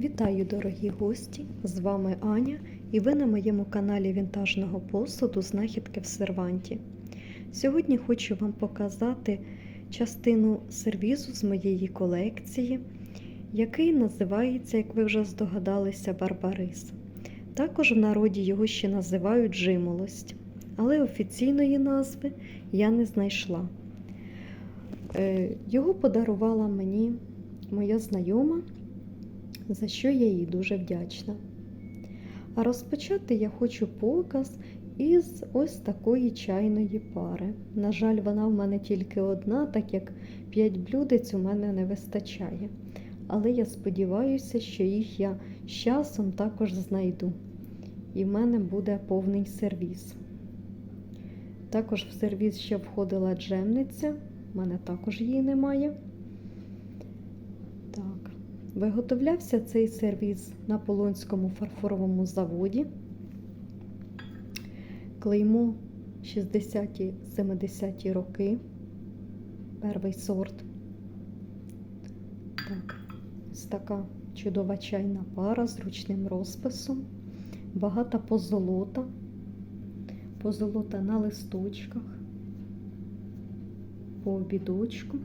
Вітаю, дорогі гості! З вами Аня і ви на моєму каналі вінтажного посуду Знахідки в серванті. Сьогодні хочу вам показати частину сервізу з моєї колекції, який називається, як ви вже здогадалися, Барбарис. Також в народі його ще називають жимолость, але офіційної назви я не знайшла. Е, Його подарувала мені моя знайома за що я їй дуже вдячна. А розпочати я хочу показ із ось такої чайної пари. На жаль, вона в мене тільки одна, так як 5 блюдець у мене не вистачає. Але я сподіваюся, що їх я з часом також знайду. І в мене буде повний сервіз. Також в сервіз ще входила джемниця, в мене також її немає. Так. Виготовлявся цей сервіз на Полонському фарфоровому заводі. Клеймо 60-70 роки. Перший сорт. Так, ось така чудова чайна пара з ручним розписом. Багата позолота. Позолота на листочках, по обідочку.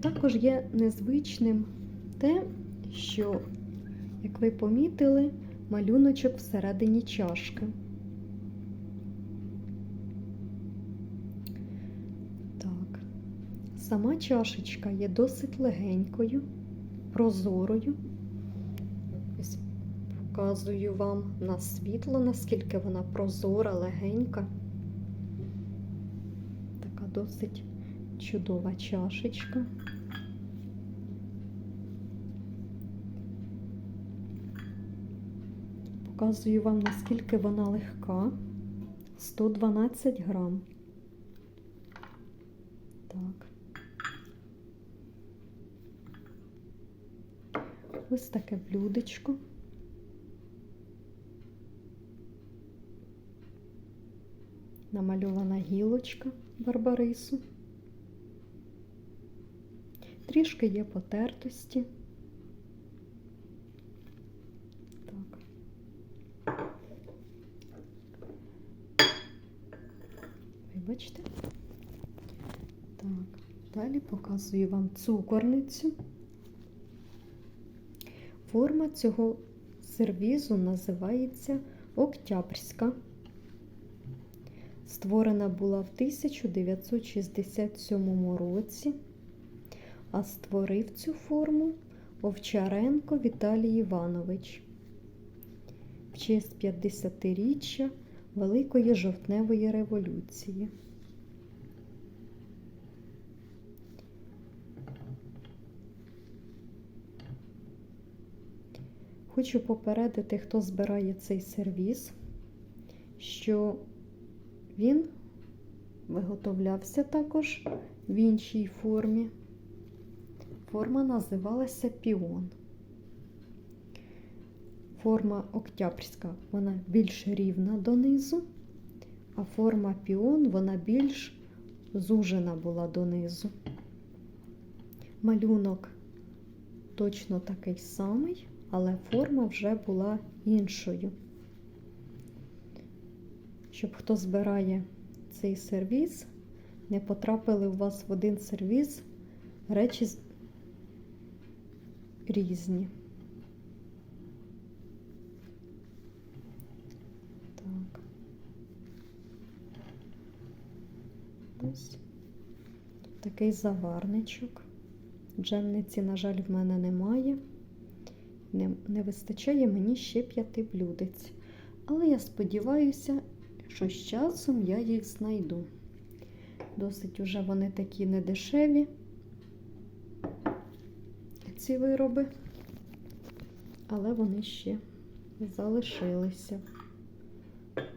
Також є незвичним те, що, як ви помітили, малюночок всередині чашки. Так, сама чашечка є досить легенькою, прозорою. Показую вам на світло, наскільки вона прозора, легенька. Така досить чудова чашечка. Показую вам, наскільки вона легка. 112 грам. Так. Ось таке блюдечко. Намальована гілочка барбарису. Трішки є потертості. Так. Вибачте. Так, далі показую вам цукорницю. Форма цього сервізу називається Октябрська. Створена була в 1967 році а створив цю форму Овчаренко Віталій Іванович в честь 50-річчя Великої жовтневої революції. Хочу попередити, хто збирає цей сервіс, що він виготовлявся також в іншій формі. Форма називалася піон. Форма октябрська, вона більш рівна донизу, а форма піон вона більш зужена була донизу. Малюнок точно такий самий, але форма вже була іншою. Щоб хто збирає цей сервіз, не потрапили у вас в один сервіз речі різні. Так. Ось такий заварничок. Джемниці, на жаль, в мене немає. Не, не вистачає мені ще п'яти блюдець. Але я сподіваюся, що з часом я їх знайду. Досить уже вони такі недешеві ці вироби, але вони ще залишилися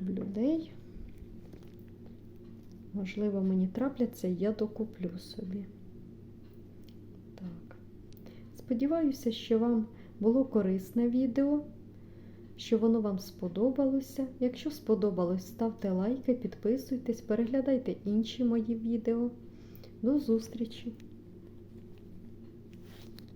в людей. Можливо, мені трапляться, я докуплю собі. Так. Сподіваюся, що вам було корисне відео, що воно вам сподобалося. Якщо сподобалось, ставте лайки, підписуйтесь, переглядайте інші мої відео. До зустрічі!